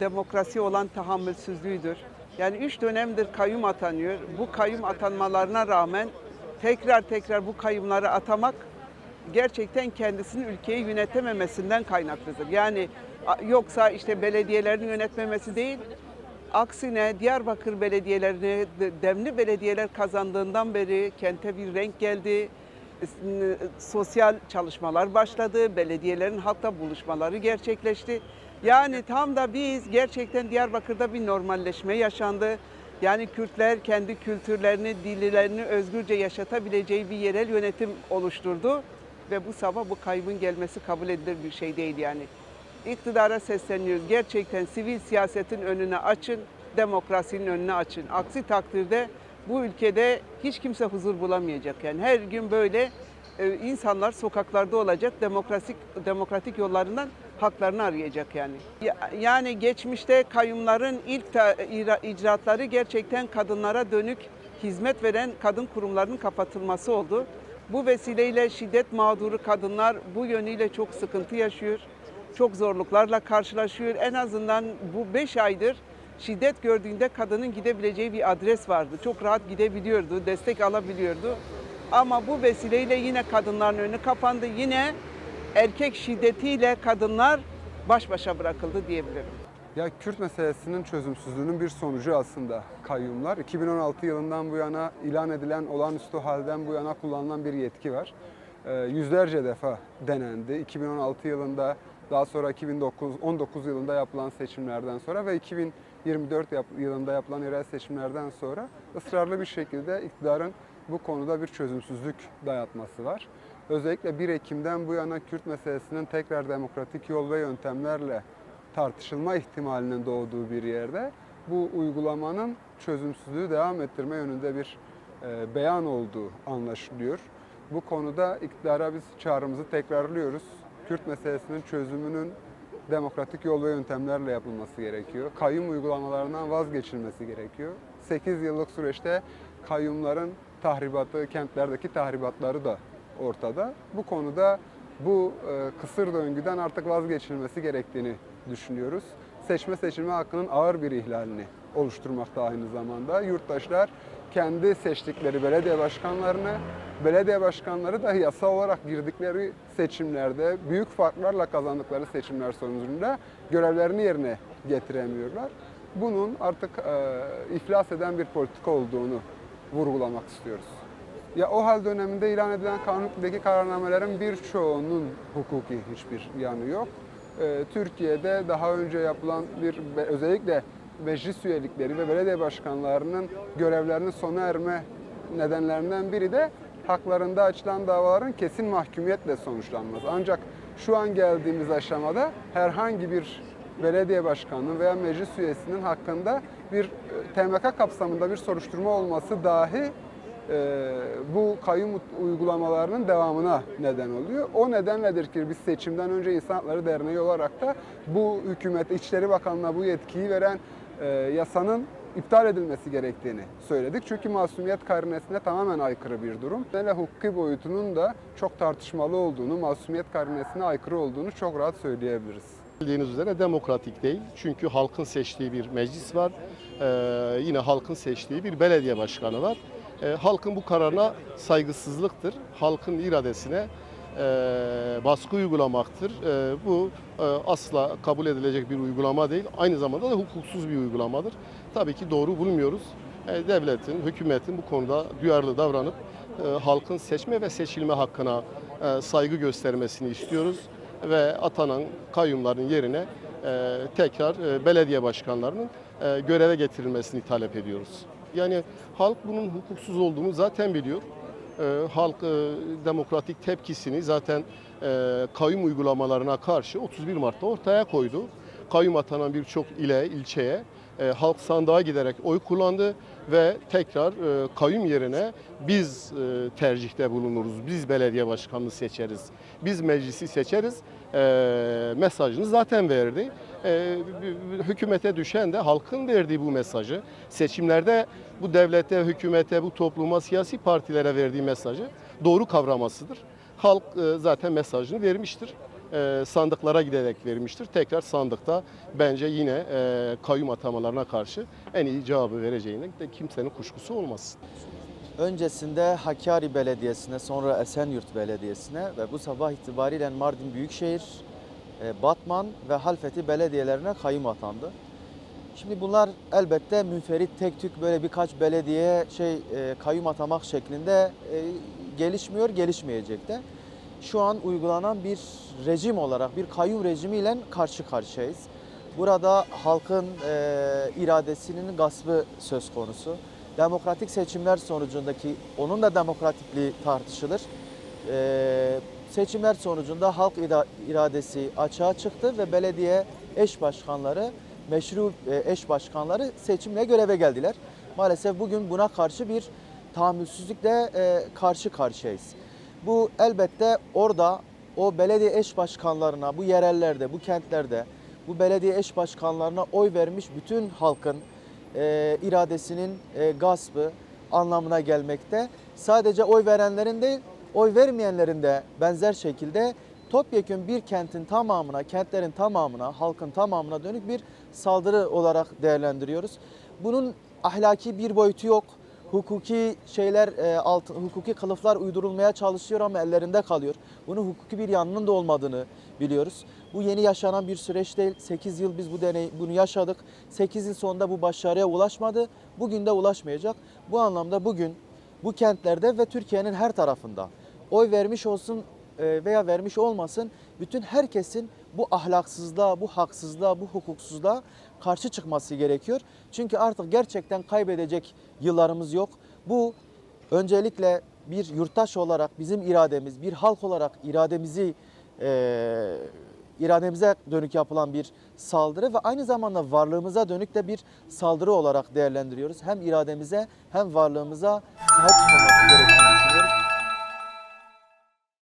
demokrasi olan tahammülsüzlüğüdür. Yani üç dönemdir kayyum atanıyor. Bu kayyum atanmalarına rağmen tekrar tekrar bu kayyumları atamak gerçekten kendisinin ülkeyi yönetememesinden kaynaklıdır. Yani yoksa işte belediyelerin yönetmemesi değil, aksine Diyarbakır belediyelerini, de- demli belediyeler kazandığından beri kente bir renk geldi. Sosyal çalışmalar başladı, belediyelerin halkla buluşmaları gerçekleşti. Yani tam da biz gerçekten Diyarbakır'da bir normalleşme yaşandı. Yani Kürtler kendi kültürlerini, dillerini özgürce yaşatabileceği bir yerel yönetim oluşturdu. Ve bu sabah bu kaybın gelmesi kabul edilir bir şey değil yani. İktidara sesleniyoruz. Gerçekten sivil siyasetin önüne açın, demokrasinin önüne açın. Aksi takdirde bu ülkede hiç kimse huzur bulamayacak. Yani her gün böyle e, insanlar sokaklarda olacak, demokratik demokratik yollarından haklarını arayacak yani. Ya- Yani geçmişte kayyumların ilk icraatları gerçekten kadınlara dönük hizmet veren kadın kurumlarının kapatılması oldu. Bu vesileyle şiddet mağduru kadınlar bu yönüyle çok sıkıntı yaşıyor. Çok zorluklarla karşılaşıyor. En azından bu 5 aydır şiddet gördüğünde kadının gidebileceği bir adres vardı. Çok rahat gidebiliyordu, destek alabiliyordu. Ama bu vesileyle yine kadınların önü kapandı. Yine erkek şiddetiyle kadınlar baş başa bırakıldı diyebilirim. Ya Kürt meselesinin çözümsüzlüğünün bir sonucu aslında kayyumlar. 2016 yılından bu yana ilan edilen olağanüstü halden bu yana kullanılan bir yetki var. Ee, yüzlerce defa denendi. 2016 yılında daha sonra 2019 yılında yapılan seçimlerden sonra ve 2024 yap- yılında yapılan yerel seçimlerden sonra ısrarlı bir şekilde iktidarın bu konuda bir çözümsüzlük dayatması var. Özellikle 1 Ekim'den bu yana Kürt meselesinin tekrar demokratik yol ve yöntemlerle tartışılma ihtimalinin doğduğu bir yerde bu uygulamanın çözümsüzlüğü devam ettirme yönünde bir e, beyan olduğu anlaşılıyor. Bu konuda iktidara biz çağrımızı tekrarlıyoruz. Kürt meselesinin çözümünün demokratik yol ve yöntemlerle yapılması gerekiyor. Kayyum uygulamalarından vazgeçilmesi gerekiyor. 8 yıllık süreçte kayyumların tahribatı, kentlerdeki tahribatları da ortada. Bu konuda bu e, kısır döngüden artık vazgeçilmesi gerektiğini düşünüyoruz. Seçme seçilme hakkının ağır bir ihlalini oluşturmakta aynı zamanda. Yurttaşlar kendi seçtikleri belediye başkanlarını, belediye başkanları da yasa olarak girdikleri seçimlerde büyük farklarla kazandıkları seçimler sonucunda görevlerini yerine getiremiyorlar. Bunun artık e, iflas eden bir politika olduğunu vurgulamak istiyoruz. Ya o hal döneminde ilan edilen kanuntaki kararnamelerin birçoğunun hukuki hiçbir yanı yok. Ee, Türkiye'de daha önce yapılan bir özellikle meclis üyelikleri ve belediye başkanlarının görevlerinin sona erme nedenlerinden biri de haklarında açılan davaların kesin mahkumiyetle sonuçlanması. Ancak şu an geldiğimiz aşamada herhangi bir belediye başkanının veya meclis üyesinin hakkında bir e, TMK kapsamında bir soruşturma olması dahi e, bu kayyum uygulamalarının devamına neden oluyor. O nedenledir ki biz seçimden önce İnsan Hakları Derneği olarak da bu hükümet, İçişleri Bakanlığı'na bu yetkiyi veren e, yasanın iptal edilmesi gerektiğini söyledik. Çünkü masumiyet karinesine tamamen aykırı bir durum. Ve hukuki boyutunun da çok tartışmalı olduğunu, masumiyet karinesine aykırı olduğunu çok rahat söyleyebiliriz. Bildiğiniz üzere demokratik değil. Çünkü halkın seçtiği bir meclis var. Ee, yine halkın seçtiği bir belediye başkanı var. Ee, halkın bu kararına saygısızlıktır. Halkın iradesine baskı uygulamaktır. E, bu e, asla kabul edilecek bir uygulama değil. Aynı zamanda da hukuksuz bir uygulamadır. Tabii ki doğru bulmuyoruz. E, devletin, hükümetin bu konuda duyarlı davranıp e, halkın seçme ve seçilme hakkına e, saygı göstermesini istiyoruz ve atanan kayyumların yerine e, tekrar e, belediye başkanlarının e, göreve getirilmesini talep ediyoruz. Yani halk bunun hukuksuz olduğunu zaten biliyor. E, halk e, demokratik tepkisini zaten e, kayyum uygulamalarına karşı 31 Mart'ta ortaya koydu. Kayyum atanan birçok ile, ilçeye e, halk sandığa giderek oy kullandı ve tekrar e, kayyum yerine biz e, tercihte bulunuruz, biz belediye başkanını seçeriz, biz meclisi seçeriz e, mesajını zaten verdi. E, hükümete düşen de halkın verdiği bu mesajı, seçimlerde bu devlete, hükümete, bu topluma, siyasi partilere verdiği mesajı doğru kavramasıdır. Halk e, zaten mesajını vermiştir. e, sandıklara giderek vermiştir. Tekrar sandıkta bence yine e, kayyum atamalarına karşı en iyi cevabı vereceğine de kimsenin kuşkusu olmasın. Öncesinde Hakkari Belediyesi'ne, sonra Esenyurt Belediyesi'ne ve bu sabah itibariyle Mardin Büyükşehir, Batman ve Halfeti belediyelerine kayyum atandı. Şimdi bunlar elbette münferit tek tük böyle birkaç belediyeye şey e, kayyum atamak şeklinde e, gelişmiyor, gelişmeyecek de. Şu an uygulanan bir rejim olarak bir kayyum rejimiyle karşı karşıyayız. Burada halkın e, iradesinin gaspı söz konusu. Demokratik seçimler sonucundaki onun da demokratikliği tartışılır. E, seçimler sonucunda halk ira- iradesi açığa çıktı ve belediye eş başkanları, meşru e, eş başkanları seçimle göreve geldiler. Maalesef bugün buna karşı bir tahammülsüzlükle e, karşı karşıyayız. Bu elbette orada o belediye eş başkanlarına, bu yerellerde, bu kentlerde, bu belediye eş başkanlarına oy vermiş bütün halkın e, iradesinin e, gaspı anlamına gelmekte. Sadece oy verenlerin değil, oy vermeyenlerin de benzer şekilde topyekun bir kentin tamamına, kentlerin tamamına, halkın tamamına dönük bir saldırı olarak değerlendiriyoruz. Bunun ahlaki bir boyutu yok. Hukuki şeyler, e, alt, hukuki kılıflar uydurulmaya çalışıyor ama ellerinde kalıyor. Bunun hukuki bir yanının da olmadığını biliyoruz. Bu yeni yaşanan bir süreç değil. 8 yıl biz bu deney bunu yaşadık. 8 yıl sonunda bu başarıya ulaşmadı. Bugün de ulaşmayacak. Bu anlamda bugün bu kentlerde ve Türkiye'nin her tarafında oy vermiş olsun e, veya vermiş olmasın bütün herkesin bu ahlaksızlığa, bu haksızlığa, bu hukuksuzluğa karşı çıkması gerekiyor. Çünkü artık gerçekten kaybedecek yıllarımız yok. Bu öncelikle bir yurttaş olarak bizim irademiz, bir halk olarak irademizi e, irademize dönük yapılan bir saldırı ve aynı zamanda varlığımıza dönük de bir saldırı olarak değerlendiriyoruz. Hem irademize hem varlığımıza sahip çıkılması gerekiyor.